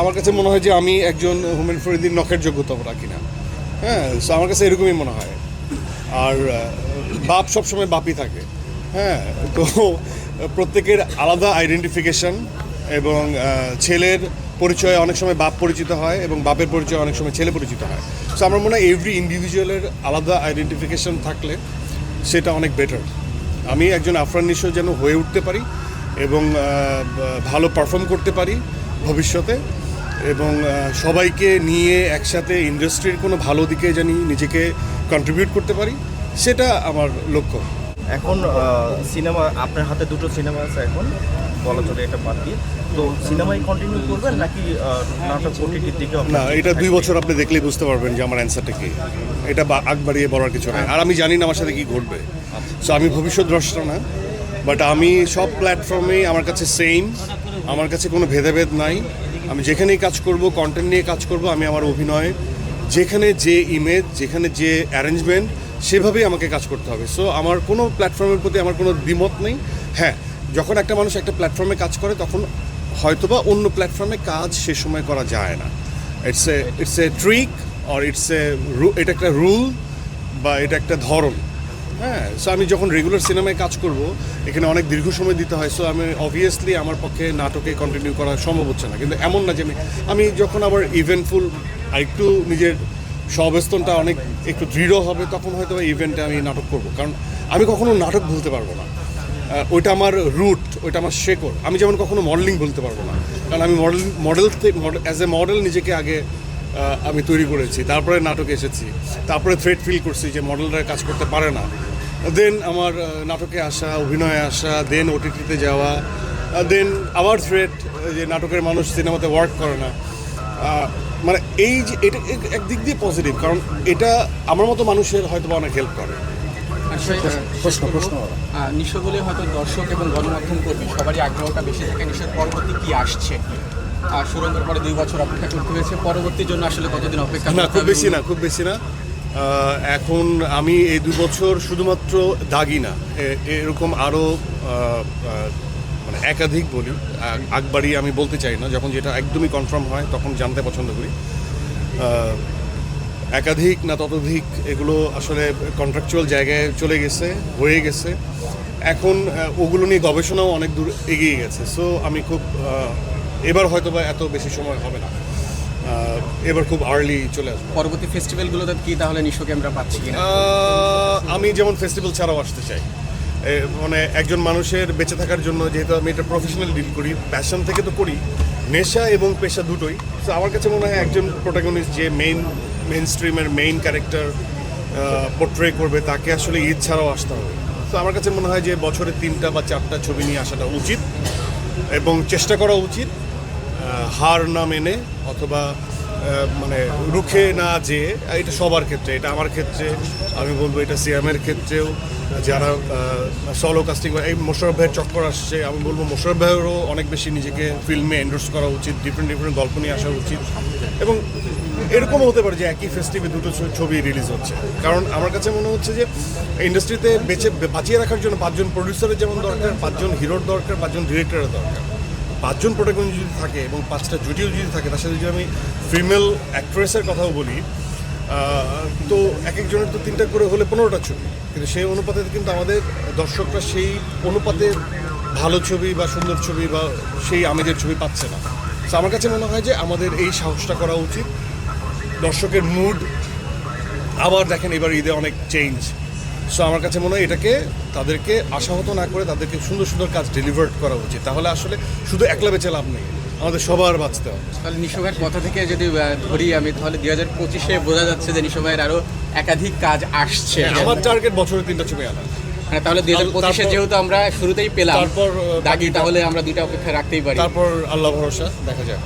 আমার কাছে মনে হয় যে আমি একজন হোমেন ফরিদির নখের যোগ্যতা রাখি না হ্যাঁ সো আমার কাছে এরকমই মনে হয়। আর বাপ সবসময় বাপই থাকে। হ্যাঁ তো প্রত্যেকের আলাদা আইডেন্টিফিকেশন এবং ছেলের পরিচয়ে অনেক সময় বাপ পরিচিত হয় এবং বাপের পরিচয়ে অনেক সময় ছেলে পরিচিত হয়। সো আমার মনে হয় এভরি ইন্ডিভিজুয়ালের আলাদা আইডেন্টিফিকেশন থাকলে সেটা অনেক বেটার আমি একজন আফরান নিশো যেন হয়ে উঠতে পারি এবং ভালো পারফর্ম করতে পারি। ভবিষ্যতে এবং সবাইকে নিয়ে একসাথে ইন্ডাস্ট্রির কোনো ভালো দিকে জানি নিজেকে কন্ট্রিবিউট করতে পারি সেটা আমার লক্ষ্য। এখন সিনেমা আপনার হাতে দুটো সিনেমা আছে এখন বলা চলে এটা বাদ দিয়ে। তো সিনেমাই কন্টিনিউ করবেন নাকি নাটক ওটিটির দিকে না এটা দুই বছর আপনি দেখলেই বুঝতে পারবেন যে আমার অ্যান্সারটা কি। এটা আগ বাড়িয়ে বলার কিছু নাই। আর আমি জানি না আমার সাথে কি ঘটবে। সো আমি ভবিষ্যৎ দ্রষ্টা না। বাট আমি সব প্ল্যাটফর্মেই আমার কাছে সেম আমার কাছে কোনো ভেদাভেদ নাই। আমি যেখানেই কাজ করব কন্টেন্ট নিয়ে কাজ করব, আমি আমার অভিনয়, যেখানে যে ইমেজ যেখানে যে অ্যারেঞ্জমেন্ট সেভাবেই আমাকে কাজ করতে হবে। সো আমার কোনো প্ল্যাটফর্মের প্রতি আমার কোনো দ্বিমত নেই। হ্যাঁ যখন একটা মানুষ একটা প্ল্যাটফর্মে কাজ করে, তখন হয়তোবা অন্য প্ল্যাটফর্মে কাজ সে সময় করা যায় না। It's a it's a trick or it's a এটা একটা রুল বা এটা একটা ধরন। হ্যাঁ সো আমি যখন রেগুলার সিনেমায় কাজ করব, এখানে অনেক দীর্ঘ সময় দিতে হয় সো আমি অবভিয়াসলি আমার পক্ষে নাটকে কন্টিনিউ করা সম্ভব হচ্ছে না। কিন্তু এমন না যে আমি আমি যখন আবার ইভেন্টফুল আর একটু নিজের সবস্তনটা অনেক একটু দৃঢ় হবে, তখন হয়তো ইভেন্টে আমি নাটক করব। কারণ আমি কখনো নাটক ভুলতে পারব না। ওইটা আমার রুট ওইটা আমার শেকড়। আমি যেমন কখনো মডেলিং বলতে পারব না। কারণ আমি model model as a model নিজেকে আগে আমি তৈরি করেছি। তারপরে নাটক এসেছি। তারপরে থ্রেড ফিল করছি যে মডেলরা কাজ করতে পারে না। দেন আমার নাটকে আসা অভিনয়ে আসা দেন ওটিটিতে যাওয়া দেন আবার থ্রেড যে নাটকের মানুষ সিনেমাতে ওয়ার্ক করে না। মানে এই যে এটা এক- একদিক দিয়ে পজিটিভ কারণ এটা আমার মতো মানুষের হয়তো বা অনেক হেল্প করে। প্রশ্ন প্রশ্ন নিশ্চয় বলে হয়তো দর্শক এবং গণমাধ্যম কর্মী সবারই আগ্রহটা বেশি থাকে। নিশ্চয় পরবর্তী কি আসছে? আর সুরঙ্গের পরে দুই বছর অপেক্ষা করতে হয়েছে। পরবর্তীর জন্য আসলে কতদিন অপেক্ষা না খুব বেশি না খুব বেশি না। এখন আমি এই দু বছর শুধুমাত্র দাগি না। এরকম আরও মানে একাধিক বলি আগবাড়ি আমি বলতে চাই না। যখন যেটা একদমই কনফার্ম হয় তখন জানতে পছন্দ করি। একাধিক না ততোধিক এগুলো আসলে কন্ট্রাকচুয়াল জায়গায় চলে গেছে হয়ে গেছে। এখন ওগুলো নিয়ে গবেষণাও অনেক দূর এগিয়ে গেছে। সো আমি খুব এবার হয়তো বা এত বেশি সময় হবে না। এবার খুব আর্লি চলে আসবে। পরবর্তী ফেস্টিভ্যালগুলোতে কি তাহলে নিশ্চয়কে আমরা পাচ্ছি আমি যেমন ফেস্টিভ্যাল ছাড়াও আসতে চাই। মানে একজন মানুষের বেঁচে থাকার জন্য যেহেতু আমি এটা প্রফেশনাল ডিল করি প্যাশন থেকে তো করি নেশা এবং পেশা দুটোই। তো আমার কাছে মনে হয় একজন প্রোটাগনিস্ট যে মেইন মেইন স্ট্রিমের মেইন ক্যারেক্টার পোর্ট্রে করবে তাকে আসলে ঈদ ছাড়াও আসতে হবে। তো আমার কাছে মনে হয় যে বছরে তিনটা বা চারটা ছবি নিয়ে আসাটা উচিত এবং চেষ্টা করা উচিত। হার না মেনে অথবা মানে রুখে না যে এটা সবার ক্ষেত্রে, এটা আমার ক্ষেত্রে, আমি বলব এটা সিএমের ক্ষেত্রেও, যারা সলো কাস্টিং এই মোশারফ ভাইয়ের চক্কর আসছে, আমি বলব মোশারফ ভাইয়েরও অনেক বেশি নিজেকে ফিল্মে এন্ডোর্স করা উচিত ডিফারেন্ট ডিফারেন্ট গল্প নিয়ে আসা উচিত। এবং এরকমও হতে পারে যে একই ফেস্টিভে দুটো ছবি রিলিজ হচ্ছে। কারণ আমার কাছে মনে হচ্ছে যে ইন্ডাস্ট্রিতে বেঁচে বাঁচিয়ে রাখার জন্য পাঁচজন প্রডিউসারের যেমন দরকার, পাঁচজন হিরোর দরকার, পাঁচজন ডিরেক্টরের দরকার। পাঁচজন প্রোটাগনিস্ট যদি থাকে এবং পাঁচটা জুটিও যদি থাকে, তার সাথে যদি আমি ফিমেল অ্যাক্ট্রেসের কথাও বলি তো এক একজনের তো তিনটা করে হলে পনেরোটা ছবি। কিন্তু সেই অনুপাতে কিন্তু আমাদের দর্শকরা সেই অনুপাতে ভালো ছবি বা সুন্দর ছবি বা সেই আমেজের ছবি পাচ্ছে না। তো আমার কাছে মনে হয় যে আমাদের এই সাহসটা করা উচিত। দর্শকের মুড আবার দেখেন এবার ঈদে অনেক চেঞ্জ সো আমার কাছে মনে হয় এটাকে তাদেরকে আশাহত না করে তাদেরকে সুন্দর সুন্দর কাজ ডেলিভার করা উচিত। তাহলে আসলে শুধু একলা বেঁচে লাভ নেই। আমাদের সবার বাঁচতে হবে। তাহলে নিশোভাইয়ের কথা থেকে যদি ধরি আমি তাহলে দুই হাজার পঁচিশে বোঝা যাচ্ছে যে নিশোভাইয়ের আরও একাধিক কাজ আসছে। আমার টার্গেট বছরে তিনটা ছবি আনা। মানে তাহলে দুই হাজার পঁচিশে যেহেতু আমরা শুরুতেই পেলাম তারপর, দাগি তাহলে আমরা দুইটা অপেক্ষা রাখতেই পারি। তারপর আল্লাহ ভরসা দেখা যাক।